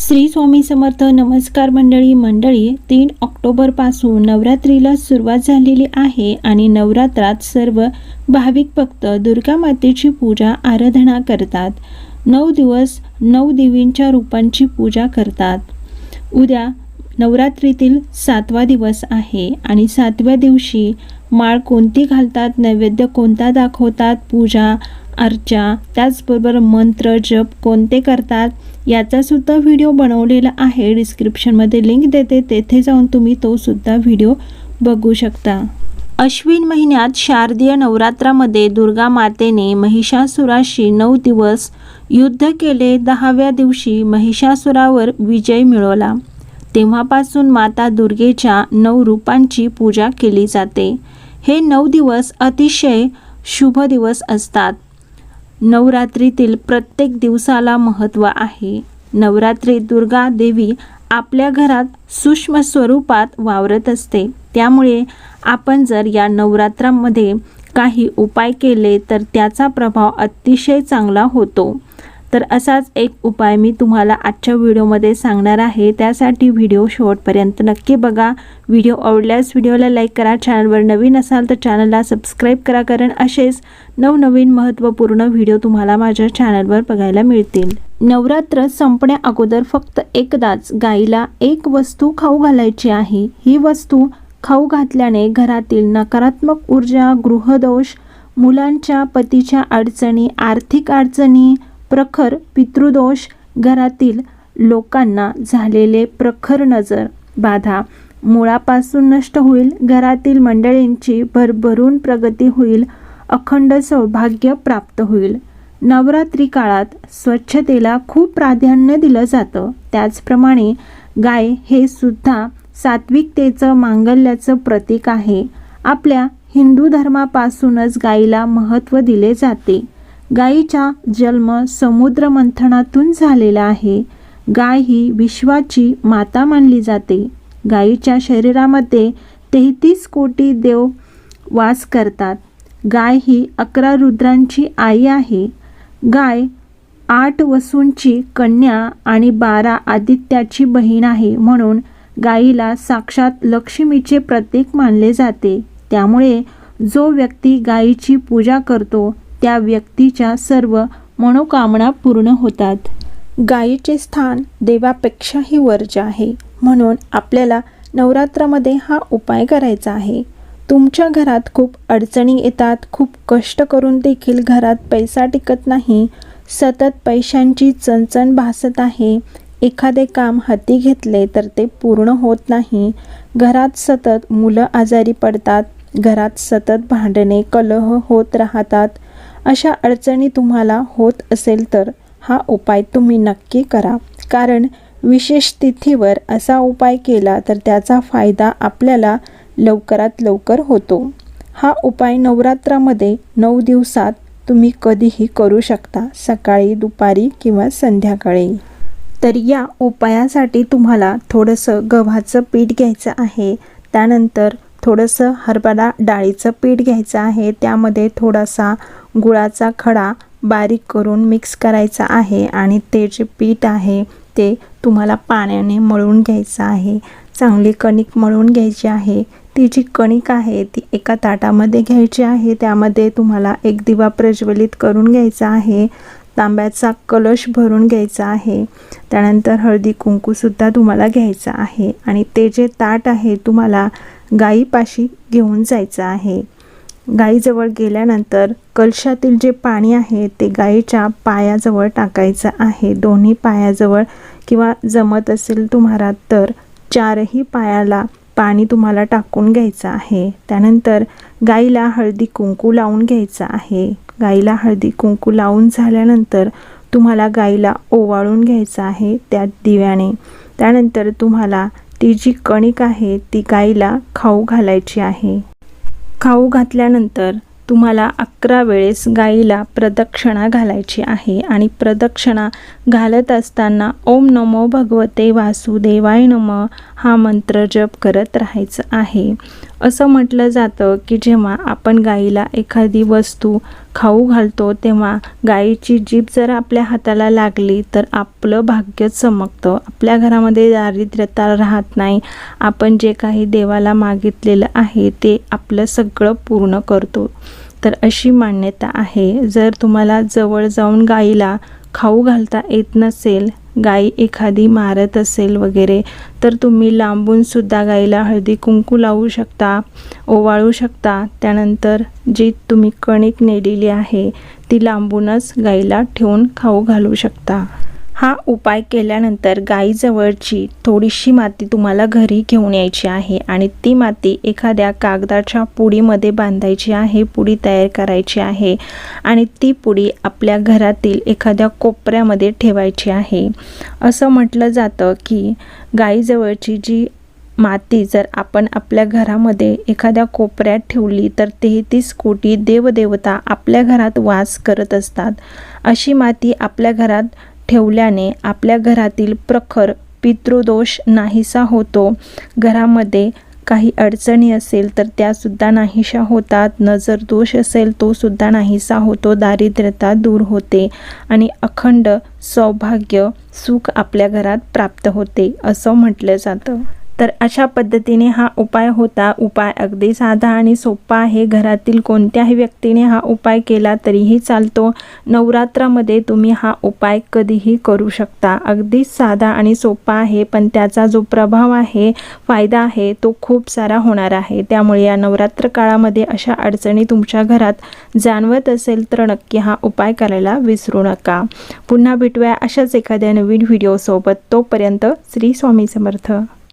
श्री स्वामी समर्थ नमस्कार मंडळी. मंडळी तीन ऑक्टोबरपासून नवरात्रीला सुरुवात झालेली आहे आणि नवरात्रात सर्व भाविक भक्त दुर्गा मातेची पूजा आराधना करतात. नऊ दिवस नऊ देवींच्या रूपांची पूजा करतात. उद्या नवरात्रीतील सातवा दिवस आहे आणि सातव्या दिवशी माळ कोणती घालतात नैवेद्य कोणता दाखवतात पूजा अर्चा त्याचबरोबर मंत्र जप कोणते करतात याचासुद्धा व्हिडिओ बनवलेला आहे. डिस्क्रिप्शनमध्ये लिंक देते. तेथे जाऊन तुम्ही तो सुद्धा व्हिडिओ बघू शकता. अश्विन महिन्यात शारदीय नवरात्रामध्ये दुर्गा मातेने महिषासुराशी नऊ दिवस युद्ध केले. दहाव्या दिवशी महिषासुरावर विजय मिळवला. तेव्हापासून माता दुर्गेच्या नऊ रूपांची पूजा केली जाते. हे नऊ दिवस अतिशय शुभ दिवस असतात. नवरात्रीतील प्रत्येक दिवसाला महत्त्व आहे. नवरात्री दुर्गा देवी आपल्या घरात सूक्ष्म स्वरूपात वावरत असते. त्यामुळे आपण जर या नवरात्रामध्ये काही उपाय केले तर त्याचा प्रभाव अतिशय चांगला होतो. तर असाच एक उपाय मी तुम्हाला आजच्या व्हिडिओमध्ये सांगणार आहे. त्यासाठी व्हिडिओ शेवटपर्यंत नक्की बघा. व्हिडिओ आवडल्यास व्हिडिओला लाईक करा. चॅनलवर नवीन असाल तर चॅनलला सबस्क्राईब करा कारण असेच नवनवीन महत्त्वपूर्ण व्हिडिओ तुम्हाला माझ्या चॅनलवर बघायला मिळतील. नवरात्र संपण्या अगोदर फक्त एकदाच गाईला एक वस्तू खाऊ घालायची आहे. ही वस्तू खाऊ घातल्याने घरातील नकारात्मक ऊर्जा गृहदोष मुलांच्या पतीच्या अडचणी आर्थिक अडचणी प्रखर पितृदोष घरातील लोकांना झालेले प्रखर नजर बाधा. मुळापासून नष्ट होईल घरातील मंडळींची भरभरून प्रगती होईल अखंड सौभाग्य प्राप्त होईल. नवरात्री काळात स्वच्छतेला खूप प्राधान्य दिलं जातं. त्याचप्रमाणे गाय हे सुद्धा सात्विकतेचं मांगल्याचं प्रतीक आहे. आपल्या हिंदू धर्मापासूनच गायीला महत्त्व दिले जाते. गायीचा जन्म समुद्र मंथनातून झालेला आहे. गाय ही विश्वाची माता मानली जाते. गायीच्या शरीरामध्ये तेहतीस कोटी देव वास करतात. गाय ही अकरा रुद्रांची आई आहे. गाय आठ वसूंची कन्या आणि बारा आदित्याची बहीण आहे म्हणून गायीला साक्षात लक्ष्मीचे प्रतीक मानले जाते. त्यामुळे जो व्यक्ती गायीची पूजा करतो त्या व्यक्तीच्या सर्व मनोकामना पूर्ण होतात. गायीचे स्थान देवापेक्षाही वर्ज आहे. म्हणून आपल्याला नवरात्रामध्ये हा उपाय करायचा आहे. तुमच्या घरात खूप अडचणी येतात खूप कष्ट करून देखील घरात पैसा टिकत नाही सतत पैशांची चणचण भासत आहे एखादे काम हाती घेतले तर ते पूर्ण होत नाही घरात सतत मुलं आजारी पडतात घरात सतत भांडणे कलह होत राहतात अशा अडचणी तुम्हाला होत असेल तर हा उपाय तुम्ही नक्की करा. कारण विशेष तिथीवर असा उपाय केला तर त्याचा फायदा आपल्याला लवकरात लवकर होतो. हा उपाय नवरात्रामध्ये नऊ दिवसात तुम्ही कधीही करू शकता सकाळी दुपारी किंवा संध्याकाळी. तर या उपायासाठी तुम्हाला थोडंसं गव्हाचं पीठ घ्यायचं आहे. त्यानंतर थोडंसं हरभरा डाळीचं पीठ घ्यायचं आहे. त्यामध्ये थोडासा गुळाचा खडा बारीक करून मिक्स करायचा आहे आणि ते जे पीठ आहे ते तुम्हाला पाण्याने मळून घ्यायचं आहे. चांगली कणिक मळून घ्यायची आहे. ती जी कणिक आहे ती एका ताटामध्ये घ्यायची आहे. त्यामध्ये तुम्हाला एक दिवा प्रज्वलित करून घ्यायचा आहे. तांब्याचा कलश भरून घ्यायचा आहे. त्यानंतर हळदी कुंकूसुद्धा तुम्हाला घ्यायचा आहे आणि ते जे ताट आहे तुम्हाला गाईपाशी घेऊन जायचं आहे. गाईजवळ गेल्यानंतर कलशातील जे पाणी आहे ते गाईच्या पायाजवळ टाकायचं आहे. दोन्ही पायाजवळ किंवा जमत असेल तुम्हाला तर चारही पायाला पाणी तुम्हाला टाकून घ्यायचं आहे. त्यानंतर गाईला हळदी कुंकू लावून घ्यायचं आहे. गाईला हळदी कुंकू लावून झाल्यानंतर तुम्हाला गाईला ओवाळून घ्यायचं आहे त्या दिव्याने. त्यानंतर तुम्हाला ती जी कणिक आहे ती गाईला खाऊ घालायची आहे. खाऊ घातल्यानंतर तुम्हाला अकरा वेळेस गाईला प्रदक्षिणा घालायची आहे आणि प्रदक्षिणा घालत असताना ओम नमो भगवते वासुदेवाय नम हा मंत्र जप करत राहायचं आहे. असं म्हटलं जातं की जेव्हा आपण गाईला एखादी वस्तू खाऊ घालतो तेव्हा गाईची जीभ जर आपल्या हाताला लागली तर आपलं भाग्य चमकतं. आपल्या घरामध्ये दारिद्र्यता राहत नाही. आपण जे काही देवाला मागितलेलं आहे ते आपलं सगळं पूर्ण करतो. तर अशी मान्यता आहे. जर तुम्हाला जवळ जाऊन गाईला खाऊ घालता येत नसेल गाई एखादी मारत असेल वगैरे तर तुम्ही लांबून सुद्धा गाईला हळदी कुंकू लावू शकता ओवाळू शकता. त्यानंतर जी तुम्ही कणिक नेलेली आहे ती लांबूनच गाईला ठेवून खाऊ घालू शकता. हा उपाय केल्यानंतर गाईजवळची थोडीशी माती तुम्हाला घरी घेऊन यायची आहे आणि ती माती एखाद्या कागदाच्या पुडीमध्ये बांधायची आहे पुडी तयार करायची आहे आणि ती पुडी आपल्या घरातील एखाद्या कोपऱ्यामध्ये ठेवायची आहे. असं म्हटलं जातं की गाईजवळची जी माती जर आपण आपल्या घरामध्ये एखाद्या कोपऱ्यात ठेवली तर तेहतीस कोटी देवदेवता आपल्या घरात वास करत असतात. अशी माती आपल्या घरात ठेवल्याने आपल्या घरातील प्रखर पितृदोष नाहीसा होतो. घरामध्ये काही अडचणी असेल तर त्यासुद्धा नाहीशा होतात. नजर दोष असेल तोसुद्धा नाहीसा होतो. दारिद्र्यता दूर होते आणि अखंड सौभाग्य सुख आपल्या घरात प्राप्त होते असं म्हटलं जातं. तर अशा पद्धतीने हा उपाय होता. उपाय अगदी साधा आणि सोपा आहे. घरातील कोणत्याही व्यक्तीने हा उपाय केला तरीही चालतो. नवरात्रामध्ये तुम्ही हा उपाय कधीही करू शकता. अगदी साधा आणि सोपा आहे पण त्याचा जो प्रभाव आहे फायदा आहे तो खूप सारा होणार आहे. त्यामुळे या नवरात्र काळामध्ये अशा अडचणी तुमच्या घरात जाणवत असेल तर नक्की हा उपाय करायला विसरू नका. पुन्हा भेटूया अशाच एखाद्या नवीन व्हिडिओसोबत तोपर्यंत श्री स्वामी समर्थ.